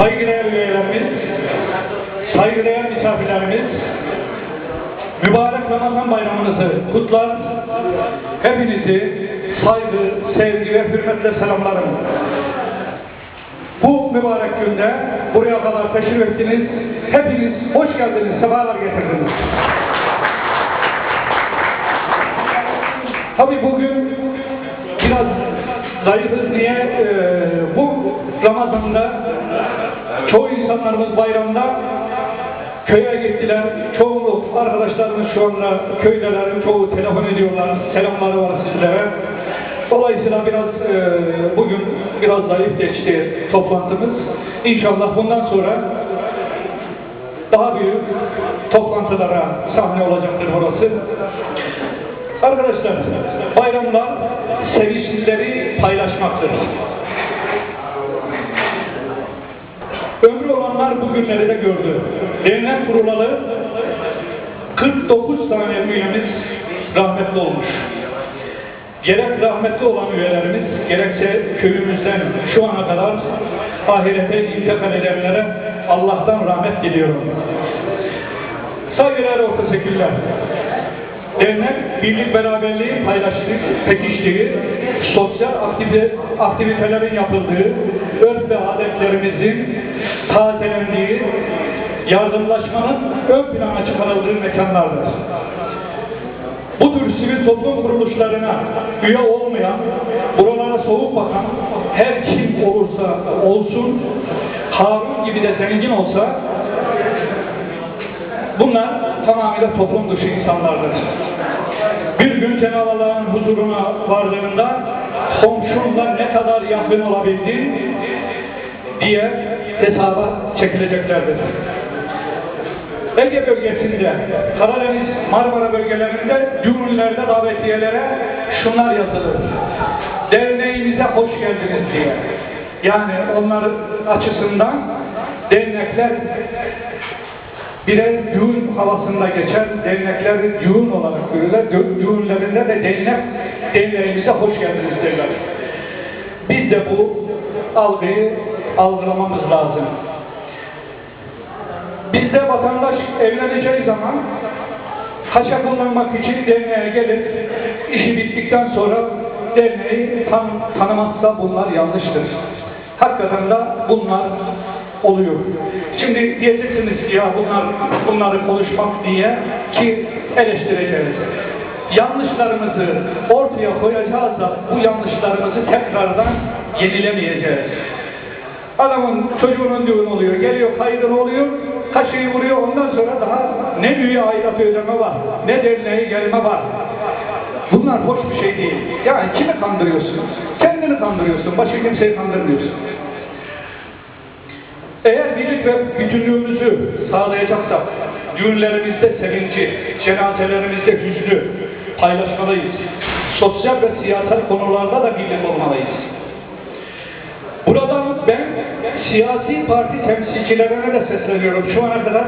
Saygıdeğer üyelerimiz, saygıdeğer misafirlerimiz, mübarek Ramazan bayramınızı kutlar, hepinizi saygı, sevgi ve hürmetle selamlarım. Bu mübarek günde buraya kadar teşrif ettiniz, hepiniz hoş geldiniz, sefalar getirdiniz. Tabii bugün biraz zayıfız diye e, bu Ramazan'da çoğu insanlarımız bayramda köye gittiler. Çoğu arkadaşlarımız şu anda köydeler, çoğu telefon ediyorlar. Selamları var sizlere. Dolayısıyla biraz e, bugün biraz zayıf geçti toplantımız. İnşallah bundan sonra daha büyük toplantılara sahne olacaktır burası. Arkadaşlar, bayramlar sevinçleri paylaşmaktır. Ömrü olanlar bu günleri de gördü. Dernek kurulalı 49 tane üyemiz rahmetli olmuş. Gerek rahmetli olan üyelerimiz, gerekse köyümüzden şu ana kadar ahirete intikal edenlere Allah'tan rahmet diliyorum. Saygılar orta seküller. Dernek, birlik beraberliği, paylaştık, pekiştiği, sosyal aktivite, aktivitelerin yapıldığı, örf ve adetlerimizin tazelendiği, yardımlaşmanın ön plana çıkarıldığı mekanlardır. Bu tür sivil toplum kuruluşlarına üye olmayan, buralara soğuk bakan her kim olursa olsun, Harun gibi de zengin olsa, bunlar tamamıyla toplum dışı insanlardır. Bir gün Cenab-ı Allah'ın huzuruna vardığında komşunla ne kadar yakın olabildin diye hesaba çekileceklerdir. Ege bölgesinde, Karadeniz, Marmara bölgelerinde cumhurlerde davetiyelere şunlar yazılır. Derneğimize hoş geldiniz diye. Yani onların açısından dernekler birer düğün havasında geçer, dernekler düğün olarak görürler. Dü- Düğünlerinde de dernek, derneğimize hoş geldiniz derler. Biz de bu algıyı algılamamız lazım. Bizde vatandaş evleneceği zaman haşa kullanmak için derneğe gelir, işi bittikten sonra derneği tan tanımazsa bunlar yanlıştır. Hakikaten de bunlar oluyor. Şimdi diyeceksiniz ya bunlar bunları konuşmak diye ki eleştireceğiz. Yanlışlarımızı ortaya koyacağız da bu yanlışlarımızı tekrardan yenilemeyeceğiz. Adamın çocuğunun düğün oluyor, geliyor kaydını oluyor, kaşıyı vuruyor, ondan sonra daha ne düğüye aidat ödeme var, ne derneğe gelme var. Bunlar hoş bir şey değil. Yani kimi kandırıyorsun? Kendini kandırıyorsun, başka kimseyi kandırmıyorsun. Eğer birlik ve bütünlüğümüzü sağlayacaksak, düğünlerimizde sevinci, cenazelerimizde hüznü paylaşmalıyız. Sosyal ve siyasal konularda da birlik olmalıyız. Buradan ben siyasi parti temsilcilerine de sesleniyorum. Şu ana kadar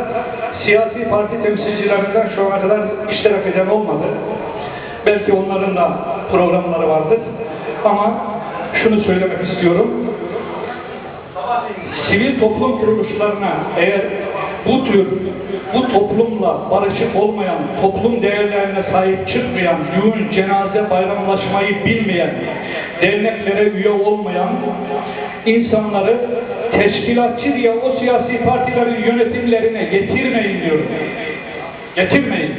siyasi parti temsilcilerinden şu ana kadar iştirak eden olmadı. Belki onların da programları vardır. Ama şunu söylemek istiyorum. Sivil toplum kuruluşlarına eğer bu tür, bu toplumla barışık olmayan, toplum değerlerine sahip çıkmayan, düğün, cenaze, bayramlaşmayı bilmeyen, derneklere üye olmayan insanları teşkilatçı diye o siyasi partilerin yönetimlerine getirmeyin diyorum. Getirmeyin.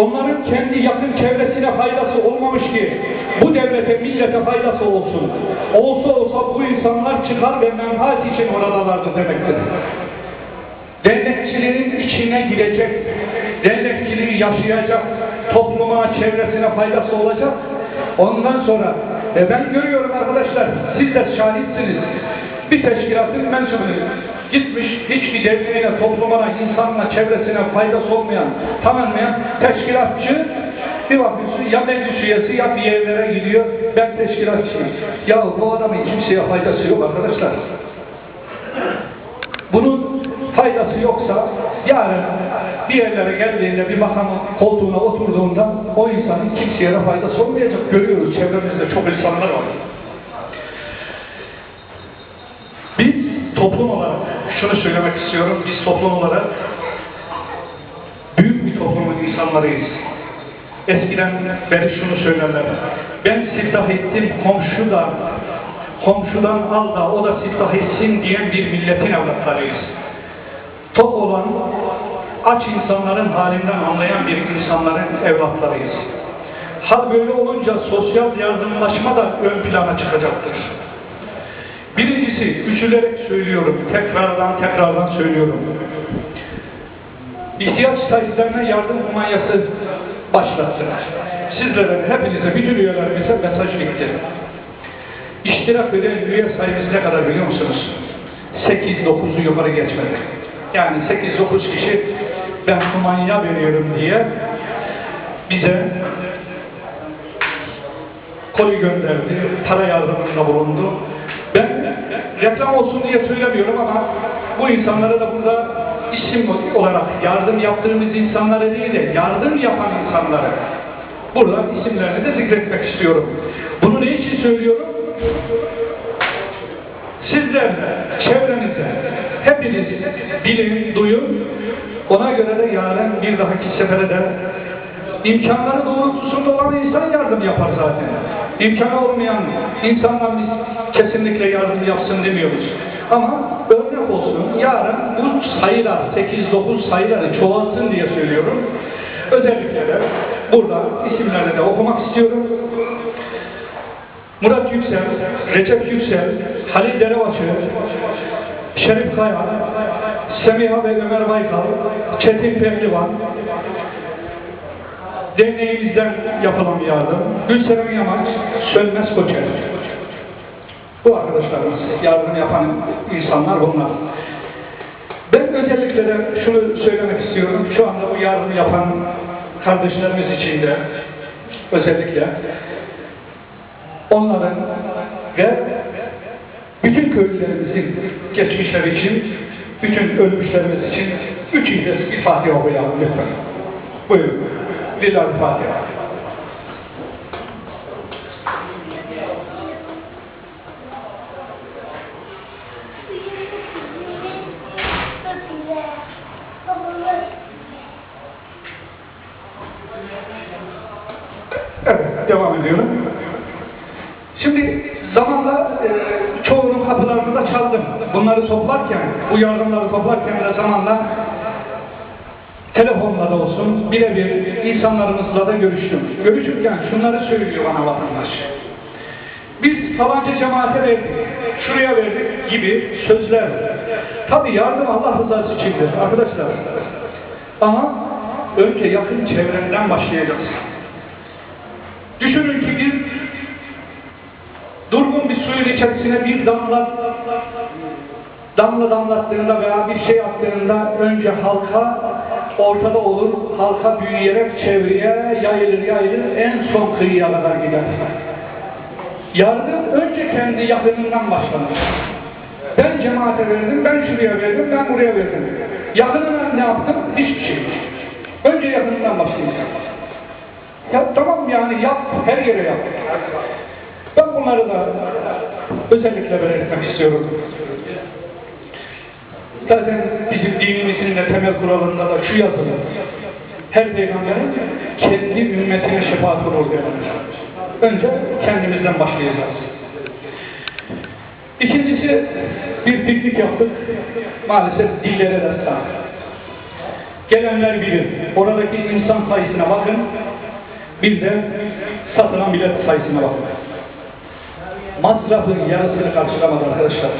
Onların kendi yakın çevresine faydası olmamış ki bu devlete, millete faydası olsun. Olsa olsa bu insanlar çıkar ve menfaat için oradalardı demektir. Dernekçiliğin içine girecek, dernekçiliği yaşayacak, topluma, çevresine faydası olacak. Ondan sonra e ben görüyorum arkadaşlar, siz de şahitsiniz. Bir teşkilatın mensubuyum. Gitmiş hiçbir derneğine, toplumuna, insanına, çevresine faydası olmayan, tanınmayan teşkilatçı bir bakıyorsun ya meclis üyesi ya bir yerlere gidiyor, ben teşkilatçıyım. Ya bu adamın kimseye faydası yok arkadaşlar. Bunun faydası yoksa yarın bir yerlere geldiğinde bir makamın koltuğuna oturduğunda o insanın kimseye faydası olmayacak. Görüyoruz çevremizde çok insanlar var. toplum olarak şunu söylemek istiyorum. Biz toplum olarak büyük bir toplumun insanlarıyız. Eskiden beri şunu söylerler. Ben siftah ettim, komşu da komşudan al da o da siftah etsin diyen bir milletin evlatlarıyız. Tok olan, aç insanların halinden anlayan bir insanların evlatlarıyız. Hal böyle olunca sosyal yardımlaşma da ön plana çıkacaktır. Birincisi, üzülerek söylüyorum, tekrardan tekrardan söylüyorum. İhtiyaç sahiplerine yardım kumanyası başlattılar. Sizlere, hepinize, bütün üyelerimize mesaj gitti. İştirak eden üye sayımız ne kadar biliyor musunuz? 8-9'u yukarı geçmedi. Yani 8-9 kişi ben kumanya veriyorum diye bize koli gönderdi, para yardımında bulundu. Reklam olsun diye söylemiyorum ama bu insanlara da burada isim olarak yardım yaptığımız insanlara değil de yardım yapan insanlara burada isimlerini de zikretmek istiyorum. Bunu ne için söylüyorum? Sizler çevrenizde hepiniz bilin, duyun. Ona göre de yarın bir dahaki sefere de imkanları doğrultusunda olan insan yardım yapar zaten. İmkanı olmayan insanlar biz kesinlikle yardım yapsın demiyoruz. Ama örnek olsun, yarın bu sayılar, 8-9 sayıları çoğalsın diye söylüyorum. Özellikle de burada isimlerini de okumak istiyorum. Murat Yüksel, Recep Yüksel, Halil Derebaşı, Şerif Kaya, Semiha ve Ömer Baykal, Çetin Pehlivan, derneğimizden yapılan bir yardım, Gülseven Yamaç, Sönmez Koçer. Bu arkadaşlarımız, yardım yapan insanlar bunlar. Ben özellikle de şunu söylemek istiyorum, şu anda bu yardım yapan kardeşlerimiz için de özellikle onların ve bütün köylülerimizin geçmişleri için, bütün ölmüşlerimiz için üç ilde bir Fatiha okuyalım lütfen. Buyurun. Lillahi Fatiha. Evet, devam ediyorum. Şimdi zamanla e, çoğunun kapılarını da çaldım. Bunları toplarken, bu yardımları toplarken de zamanla telefonla da olsun, birebir insanlarımızla da görüştüm. Görüşürken şunları söylüyor bana vatandaş. Biz falanca cemaate verdik, şuraya verdik gibi sözler. Tabi yardım Allah rızası içindir arkadaşlar. Ama önce yakın çevrenden başlayacağız. Düşünün ki bir durgun bir suyun içerisine bir damla damla damlattığında veya bir şey attığında önce halka ortada olur, halka büyüyerek çevreye yayılır yayılır en son kıyıya kadar gider. Yardım önce kendi yakınından başlanır. Ben cemaate verdim, ben şuraya verdim, ben buraya verdim. Yakınına ne yaptım? Hiçbir şey. Önce yakınından başlayacağım. Ya tamam yani yap, her yere yap. Ben bunları da özellikle belirtmek istiyorum. Zaten bizim dinimizin de temel kuralında da şu yazılı. Her peygamberin kendi ümmetine şefaat olur denir. Önce kendimizden başlayacağız. İkincisi bir piknik yaptık. Maalesef dillere destan. Gelenler bilir. Oradaki insan sayısına bakın. Bir de satılan bilet sayısına bakın. Masrafın yarısını karşılamadı arkadaşlar.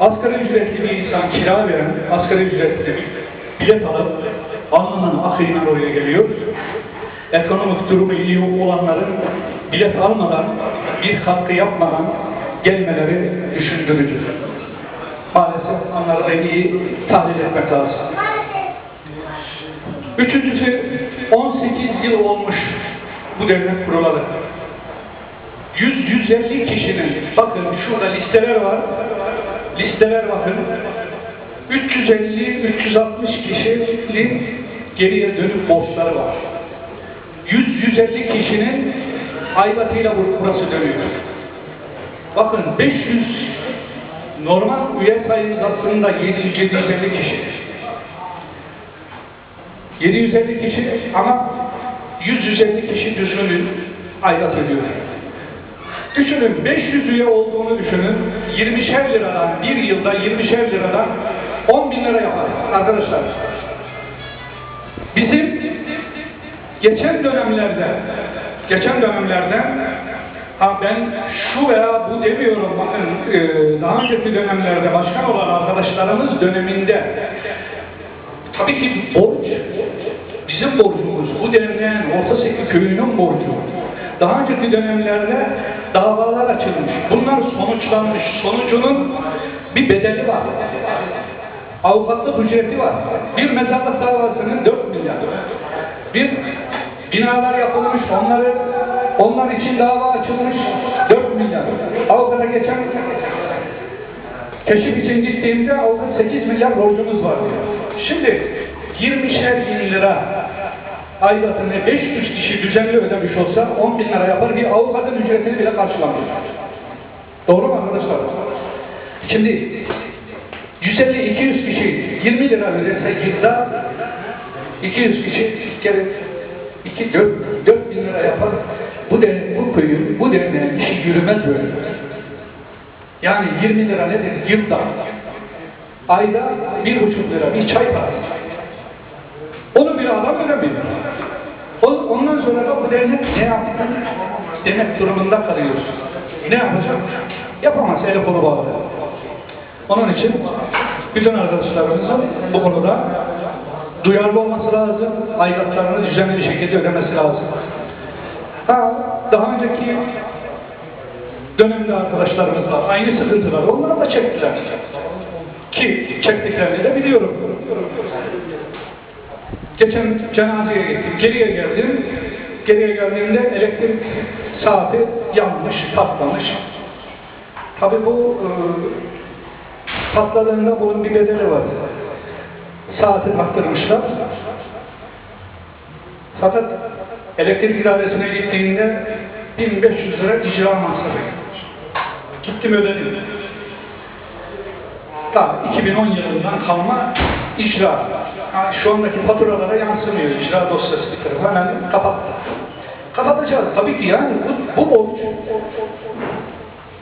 Asgari ücretli bir insan kira veren, asgari ücretli bilet alıp alnının akıyla oraya geliyor. Ekonomik durumu iyi olanların bilet almadan, bir katkı yapmadan gelmeleri düşündürücü. Maalesef onları da iyi tahlil etmek lazım. Üçüncüsü, 18 yıl olmuş bu devlet kurulalı. 100-150 kişinin, bakın şurada listeler var, listeler bakın, 350-360 kişinin geriye dönük borçları var. 100-150 kişinin aibatıyla burası dönüyor. Bakın 500 normal üye sayımız aslında 700-750 kişi. 750 kişi ama 100-150 kişi düzgün aidat ödüyor. Düşünün 500 üye olduğunu düşünün. 20'şer liradan bir yılda 20'şer liradan 10 bin lira yapar arkadaşlar. Bizim geçen dönemlerde geçen dönemlerde ha ben şu veya bu demiyorum bakın e, daha önceki dönemlerde başkan olan arkadaşlarımız döneminde tabii ki borç bizim borcumuz bu derneğin Orta Seki köyünün borcu daha önceki dönemlerde davalar açılmış bunlar sonuçlanmış sonucunun bir bedeli var avukatlık ücreti var. Bir mezarlık davasının 4 milyar. Bir binalar yapılmış, onları onlar için dava açılmış 4 milyar. Avukata geçen keşif için gittiğimde avukat 8 milyar borcumuz var diyor. Şimdi 20'şer bin lira aidatını 500 kişi düzenli ödemiş olsa 10 bin lira yapar bir avukatın ücretini bile karşılamıyor. Doğru mu arkadaşlar? Şimdi 150-200 kişi 20 lira verirse yılda 200 kişi kere 2 4, 4 bin lira yapar. Bu de, bu köyün, bu derneğin işi yürümez böyle. Yani 20 lira nedir? Yılda. Ayda bir buçuk lira bir çay parası. Onu bir adam ödemiyor. Ondan sonra da bu dernek ne yaptı? Demek durumunda kalıyoruz. Ne yapacak? Yapamaz, eli kolu bağlı. Onun için bütün arkadaşlarımızın bu konuda duyarlı olması lazım, aidatlarını düzenli bir şekilde ödemesi lazım. Ha, daha önceki dönemde arkadaşlarımız var, aynı sıkıntılar, onları da çektiler. Ki çektiklerini de biliyorum. Geçen cenazeye gittim, geriye geldim. Geriye geldiğimde elektrik saati yanmış, patlamış. Tabii bu e, patladığında bunun bir bedeli var. Saati taktırmışlar. Fakat elektrik idaresine gittiğinde 1500 lira icra masrafı. Gittim ödedim. Ta 2010 yılından kalma icra. Şu andaki faturalara yansımıyor. İcra dosyası bir tarafa hemen kapattı. Kapatacağız. Tabii ki yani bu, bu borç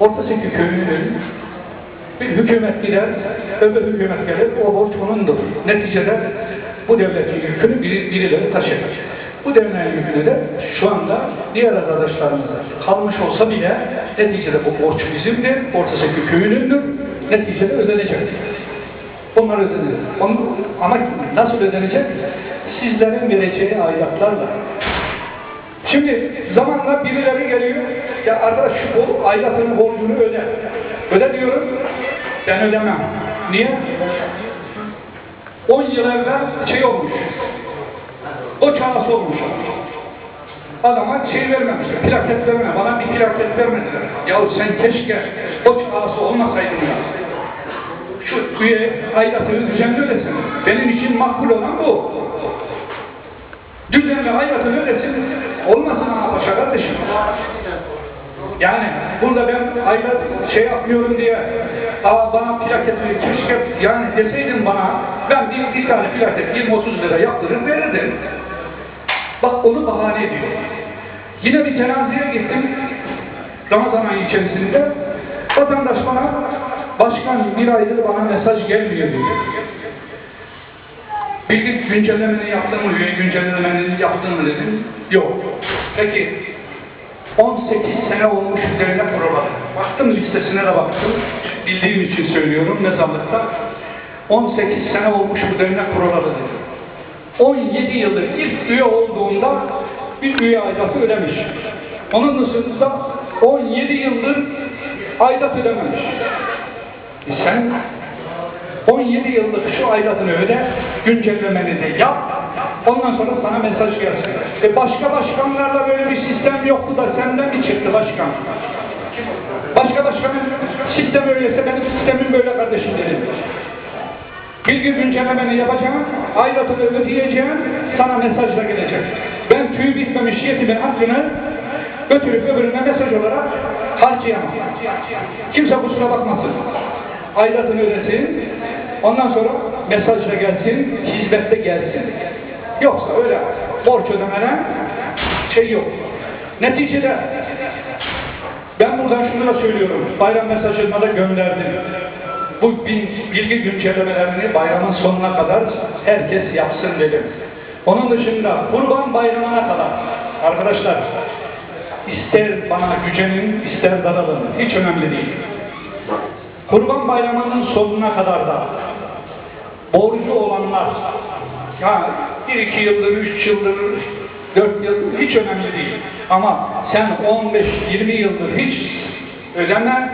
Orta Seki köyünün bir hükümet gider, öbür hükümet gelir, o borç onundur. Neticede bu devletin yükünü biri, birileri taşır. Bu derneğin yükünü de şu anda diğer arkadaşlarımıza kalmış olsa bile neticede bu borç bizimdir, Orta Seki köyünündür, neticede ödenecek. Onlar ödenir. Onu, ama nasıl ödenecek? Sizlerin vereceği aidatlarla. Şimdi zamanla birileri geliyor, ya arkadaş şu bol, aidatının borcunu öde. Öde diyorum, ben ödemem. Niye? 10 yıl evvel şey olmuş, o çağası olmuş. Adama şey vermemişler, plaket verme, bana bir plaket vermediler. Yahu sen keşke o çağası olmasaydın ya. Şu üye aidatını düzenli ödesin. Benim için makbul olan bu. Düzenli aidatını ödesin. Olmasın ama paşa kardeşim. Yani burada ben aylar şey yapmıyorum diye Aa bana plaket verin, keşke yani deseydin bana ben bir, bir tane plaket 20-30 lira yaptırır verirdim. Bak onu bahane ediyor. Yine bir cenazeye gittim. Ramazan ayı içerisinde vatandaş bana başkan bir aydır bana mesaj gelmiyor diyor. Bilgi güncellemeni yaptın mı, üye güncellemeni yaptın mı dedim. Yok. Peki 18 sene olmuş üzerine program. Baktım listesine de baktım. Bildiğim için söylüyorum mezarlıkta. 18 sene olmuş üzerine kurulalı dedi. 17 yıldır ilk üye olduğunda bir üye aidatı ödemiş. Onun dışında 17 yıldır aidat ödememiş. E sen 17 yıllık şu aidatını öde, güncellemeni de yap, ondan sonra sana mesaj gelsin. E başka başkanlarla böyle bir sistem yoktu da senden mi çıktı başkan? Başka başkanın sistem öyleyse benim sistemim böyle kardeşim dedim. Bilgi güncellemeni yapacağım, aidatını ödeyeceğim, sana mesajla gelecek. Ben tüy bitmemiş yetimin hakkını götürüp öbürüne mesaj olarak harcayamam. Kimse kusura bakmasın. Aidatını ödesin. Ondan sonra mesajla gelsin, hizmette gelsin. Yoksa öyle borç ödemene şey yok. Neticede ben buradan şunu da söylüyorum. Bayram mesajını da gönderdim. Bu bin- bilgi güncellemelerini bayramın sonuna kadar herkes yapsın dedim. Onun dışında kurban bayramına kadar arkadaşlar ister bana gücenin ister daralın hiç önemli değil. Kurban bayramının sonuna kadar da borcu olanlar ya bir iki yıldır, üç yıldır, dört yıldır hiç önemli değil. Ama sen 15-20 yıldır hiç ödeme,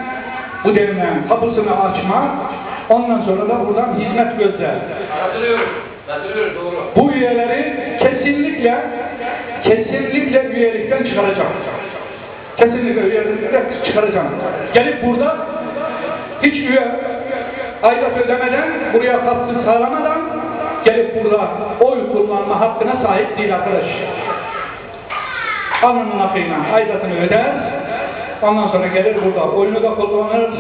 bu devlerin kapısını açma, ondan sonra da buradan hizmet gözle. Katılıyorum. Katılıyorum doğru. Bu üyeleri kesinlikle, kesinlikle üyelikten çıkaracağım. Kesinlikle üyelikten çıkaracağım. Gelip burada hiç üye aidat ödemeden, buraya katkı sağlamadan gelip burada oy kullanma hakkına sahip değil arkadaş. Alnının akıyla aidatını öder, ondan sonra gelir burada oyunu da kullanır,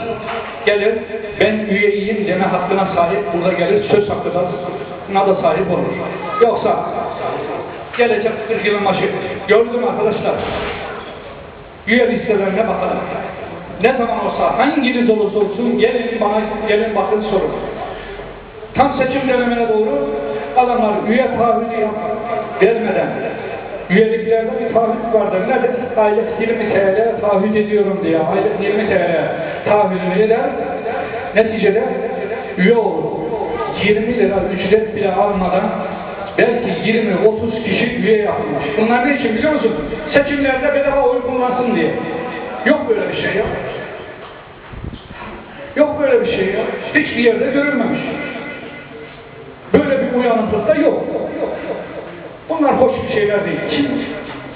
gelir ben üyeyim deme hakkına sahip, burada gelir söz hakkı da da sahip olur. Yoksa gelecek 40 yılın başı gördüm arkadaşlar. Üye listelerine bakalım. Ne zaman olsa hanginiz olursa olsun gelin bana gelin bakın sorun. Tam seçim dönemine doğru adamlar üye taahhüdü vermeden üyeliklerde bir taahhüt vardır. Nedir? Aylık 20 TL taahhüt ediyorum diye. Aylık 20 TL taahhüdünü eder. Neticede üye olur. 20 lira ücret bile almadan belki 20-30 kişi üye yapılmış. Bunlar ne için biliyor musun? Seçimlerde bedava oy kullansın diye. Yok böyle bir şey ya. Yok böyle bir şey ya. Hiçbir yerde görülmemiş. Böyle bir uyanıklık da yok. Bunlar hoş bir şeyler değil. Kim,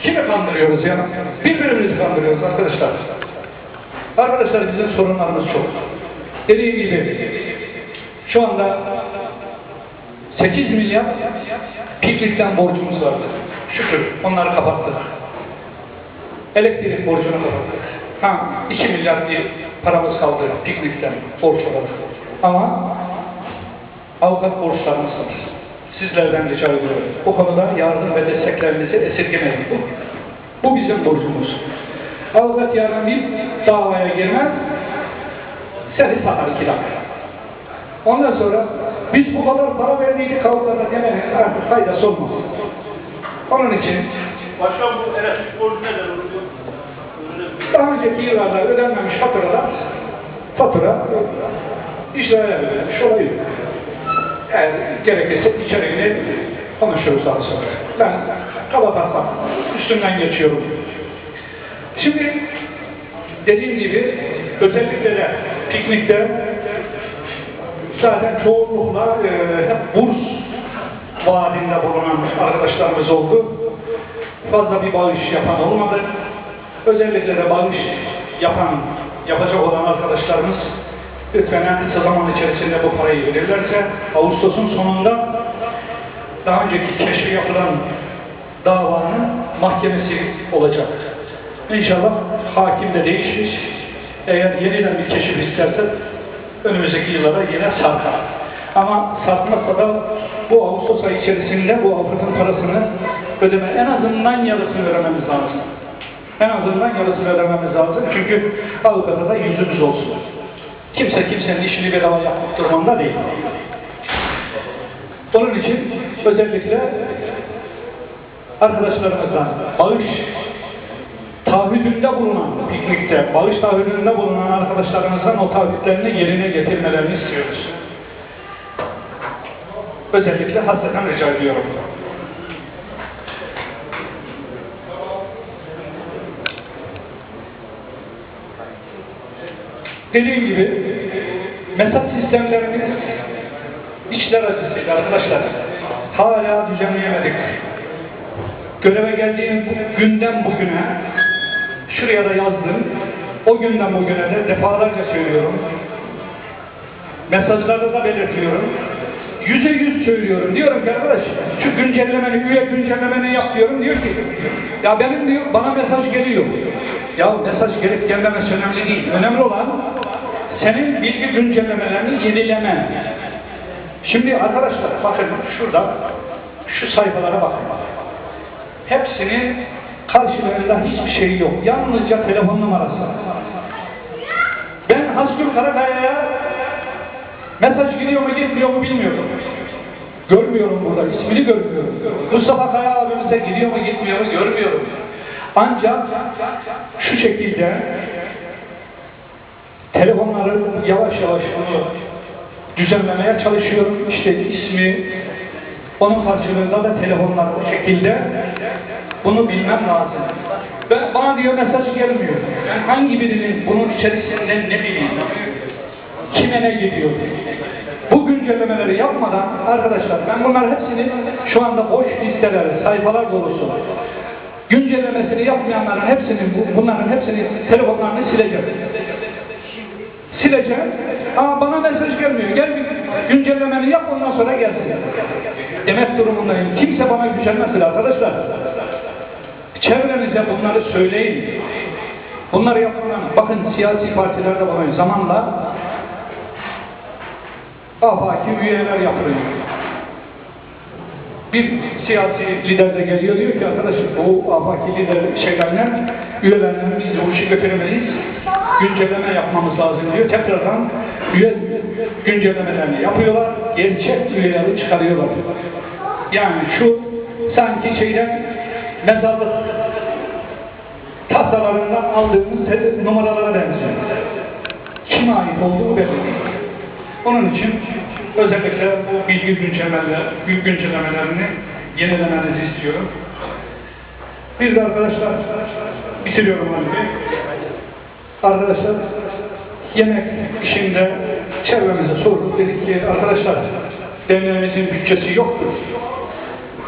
kimi kandırıyoruz ya? Birbirimizi kandırıyoruz arkadaşlar. Arkadaşlar bizim sorunlarımız çok. Dediğim gibi şu anda 8 milyar piklikten borcumuz vardı. Şükür onları kapattık. Elektrik borcunu kapattık. Ha 2 milyar bir paramız kaldı piknikten borç olarak. Ama avukat borçlarımız var. Sizlerden rica ediyorum. Bu konuda yardım ve desteklerinizi esirgemeyin. Bu, bu bizim borcumuz. Avukat yarın bir davaya girmez, seni satar kira. Ondan sonra biz bu kadar para verdiydik avukata demenin artık faydası olmaz. Onun için Başkan bu elektrik borcu nedir? Daha önceki yıllarda ödenmemiş faturalar fatura icraya verilmiş olabilir. Eğer gerekirse içeriğini konuşuruz daha sonra. Ben kaba taslak üstünden geçiyorum. Şimdi dediğim gibi özellikle de piknikte zaten çoğunlukla e, hep burs vaadinde bulunan arkadaşlarımız oldu. Fazla bir bağış yapan olmadı. Özellikle de bağış yapan, yapacak olan arkadaşlarımız lütfen en kısa zaman içerisinde bu parayı verirlerse Ağustos'un sonunda daha önceki keşfi yapılan davanın mahkemesi olacak. İnşallah hakim de değişir. Eğer yeniden bir keşif isterse önümüzdeki yıllara yine sarkar. Ama sarkmazsa da bu Ağustos ayı içerisinde bu avukatın parasını ödeme en azından yarısını ödememiz lazım. En azından yarısını ödememiz lazım. Çünkü avukata da yüzümüz olsun. Kimse kimsenin işini bedava yapmak durumunda değil. Onun için özellikle arkadaşlarımızdan bağış taahhüdünde bulunan, piknikte, bağış taahhüdünde bulunan arkadaşlarımızdan o taahhütlerini yerine getirmelerini istiyoruz. Özellikle hasreten rica ediyorum. Dediğim gibi mesaj sistemlerimiz içler acısıyla arkadaşlar. Hala düzenleyemedik. Göreve geldiğim günden bugüne şuraya da yazdım. O günden bugüne de defalarca söylüyorum. Mesajlarda da belirtiyorum. yüze yüz söylüyorum. Diyorum ki arkadaş şu güncellemeni, üye güncellemeni yap diyorum. Diyor ki ya benim diyor bana mesaj geliyor. Ya mesaj gelip gelmemesi önemli değil. Önemli olan senin bilgi güncellemelerini yenilemen. Şimdi arkadaşlar bakın şurada şu sayfalara bakın. Hepsinin karşılarında hiçbir şey yok. Yalnızca telefon numarası. Ben Hasgül Karakaya'ya mesaj gidiyor mu gitmiyor mu bilmiyorum. Görmüyorum burada, ismini görmüyorum. Mustafa Kaya abimize gidiyor mu gitmiyor mu görmüyorum. Ancak şu şekilde telefonları yavaş yavaş bunu düzenlemeye çalışıyorum. İşte ismi, onun karşılığında da telefonlar o şekilde bunu bilmem lazım. Ben, bana diyor mesaj gelmiyor. Ben hangi birinin bunun içerisinden ne bileyim? Kime ne gidiyor? Bu güncellemeleri yapmadan arkadaşlar ben bunların hepsini şu anda boş listeler, sayfalar dolusu. Güncellemesini yapmayanların hepsinin, bu- bunların hepsini telefonlarını sileceğim. Sileceğim. Ama bana mesaj gelmiyor. Gel bir güncellemeni yap ondan sonra gelsin. Demek durumundayım. Kimse bana gücenmesin arkadaşlar. Çevrenize bunları söyleyin. Bunları yapmadan, bakın siyasi partilerde bunu zamanla afaki üyeler yapılıyor. Bir siyasi lider de geliyor diyor ki arkadaşım bu afaki lider şeylerle üyelerden biz bu işi götüremeyiz. Güncelleme yapmamız lazım diyor. Tekrardan üye güncellemelerini yapıyorlar. Gerçek üyeleri çıkarıyorlar. Yani şu sanki şeyden mezarlık tahtalarından aldığımız numaralara benziyor. Kime ait olduğu belli. Onun için özellikle bu bilgi güncellemeleri, büyük güncellemelerini yenilemenizi istiyorum. Bir de arkadaşlar, bitiriyorum hani. Arkadaşlar, yemek işinde çevremize sorduk. Dedik ki arkadaşlar, derneğimizin bütçesi yoktur.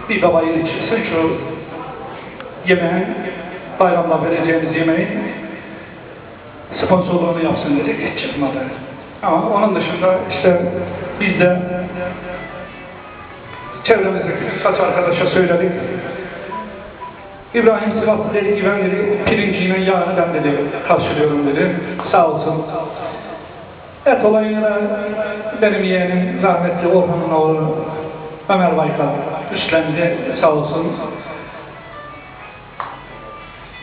Bir baba yeni çıksın şu yemeğin, bayramda vereceğimiz yemeğin sponsorluğunu yapsın dedik. Hiç çıkmadı. Ama onun dışında işte biz de çevremizdeki birkaç arkadaşa söyledik. İbrahim Sivaslı dedi ki ben dedi pirinciyle yağını ben dedi karşılıyorum dedi. Sağ olsun. Et olayına benim yeğenim rahmetli Orhan'ın oğlu Ömer Baykal üstlendi sağ olsun.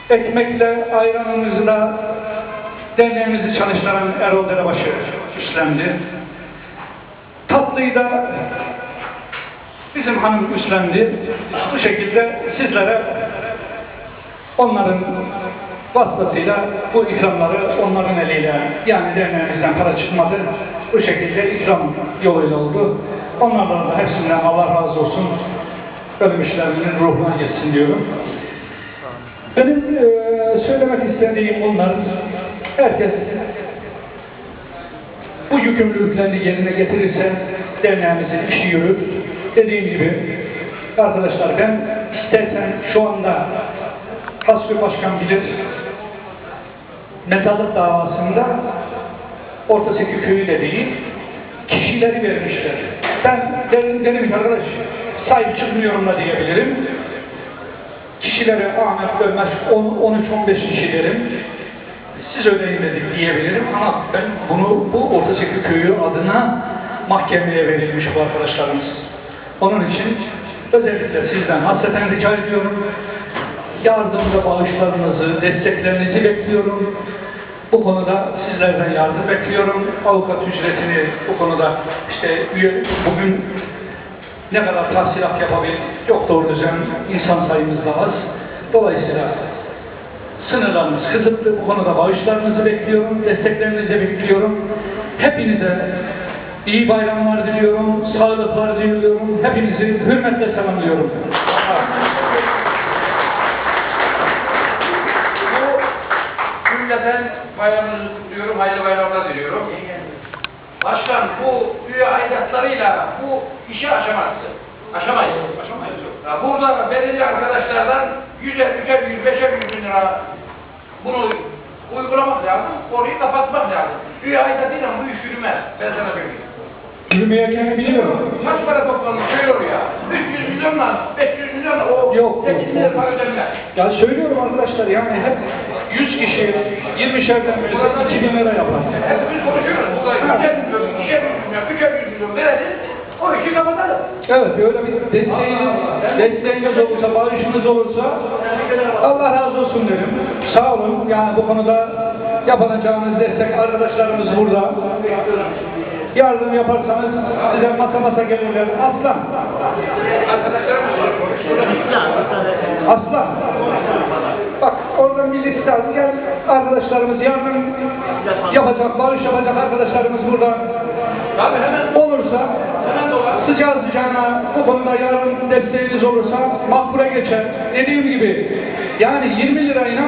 Ekmekle ayranımızla derneğimizi çalıştıran Erol Derebaşı üstlendi. Tatlıyı da bizim hanım üstlendi. Bu şekilde sizlere onların vasıtasıyla bu ikramları onların eliyle yani derneğimizden para çıkmadı. Bu şekilde ikram yoluyla oldu. Onlardan da hepsinden Allah razı olsun. Ölmüşlerinin ruhuna geçsin diyorum. Benim eee, söylemek istediğim bunlar. Herkes bu yükümlülüklerini yerine getirirse derneğimizin işi yürür. Dediğim gibi arkadaşlar ben istersen şu anda Hasbi Başkan bilir mezarlık davasında Orta Seki köyü de değil kişileri vermişler. Ben dedim ki arkadaş sahip çıkmıyorum da diyebilirim. Kişilere Ahmet Ölmez 13-15 kişi derim. Siz ödeyin dedik diyebilirim ama ben bunu bu Orta Seki köyü adına mahkemeye verilmiş bu arkadaşlarımız. Onun için özellikle sizden hasreten rica ediyorum. Yardımda bağışlarınızı, desteklerinizi bekliyorum. Bu konuda sizlerden yardım bekliyorum. Avukat ücretini bu konuda işte bugün ne kadar tahsilat yapabil, çok doğru düzen insan sayımız da az. Dolayısıyla sınırlarımız kısıtlı. Bu konuda bağışlarınızı bekliyorum, desteklerinizi bekliyorum. Hepinize iyi bayramlar diliyorum, sağlıklar diliyorum. Hepinizi hürmetle selamlıyorum. Bu cümleten bayramınızı kutluyorum, hayırlı bayramlar diliyorum. Başkan bu üye aidatlarıyla bu işi aşamazsın. Aşamayız. Aşamayız. Burada belirli arkadaşlardan 100'e, 3'e, 105'e 100 bin lira bunu uygulamak lazım, orayı kapatmak lazım. Üye aidatıyla bu iş yürümez. Ben sana söyleyeyim. Yürümeyeceğini biliyorum. Kaç para toplanmış söyle oraya. 300 milyonla, 500 milyonla o Yok, 8 yok, milyar yok. para ödenmez. Ya söylüyorum arkadaşlar yani hep 100 kişi 20'şerden birisi 2000 lira yapar. Hepimiz konuşuyoruz. Burada 3'e milyon, 2'e milyon, 3'e milyon verelim. O işi kapatalım. Evet böyle bir desteğiniz, desteğiniz olursa, bağışınız olursa Allah razı olsun derim. Sağ olun. Yani bu konuda yapacağınız destek arkadaşlarımız burada. Yardım yaparsanız size masa masa gelirler. Aslan. Aslan. Bak oradan bir liste al. Gel arkadaşlarımız yardım yapacak, bağış yapacak arkadaşlarımız burada. Olursa. Sıcağı sıcağına bu konuda yardım desteğiniz olursa makbule geçer. Dediğim gibi yani 20 lirayla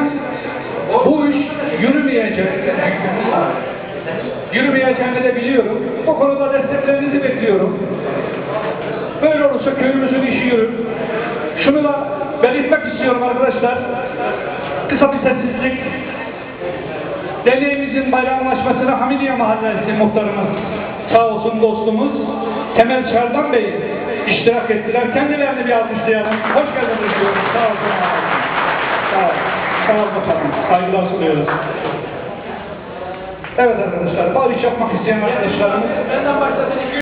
bu iş yürümeyecek. Yürümeyeceğini de biliyorum. Bu konuda desteklerinizi bekliyorum. Böyle olursa köyümüzün işi yürür. Şunu da belirtmek istiyorum arkadaşlar. Kısa bir sessizlik. Derneğimizin bayramlaşmasına Hamidiye Mahallesi muhtarımız, sağ olsun dostumuz Temel Çardan Bey iştirak ettiler. Kendilerini bir alkışlayalım. Hoş geldiniz diyorum. Sağ olsun. Sağ olun. Sağ olun bakalım. Saygılar sunuyoruz. Evet arkadaşlar, bağış yapmak isteyen arkadaşlarımız Benden başlasın 200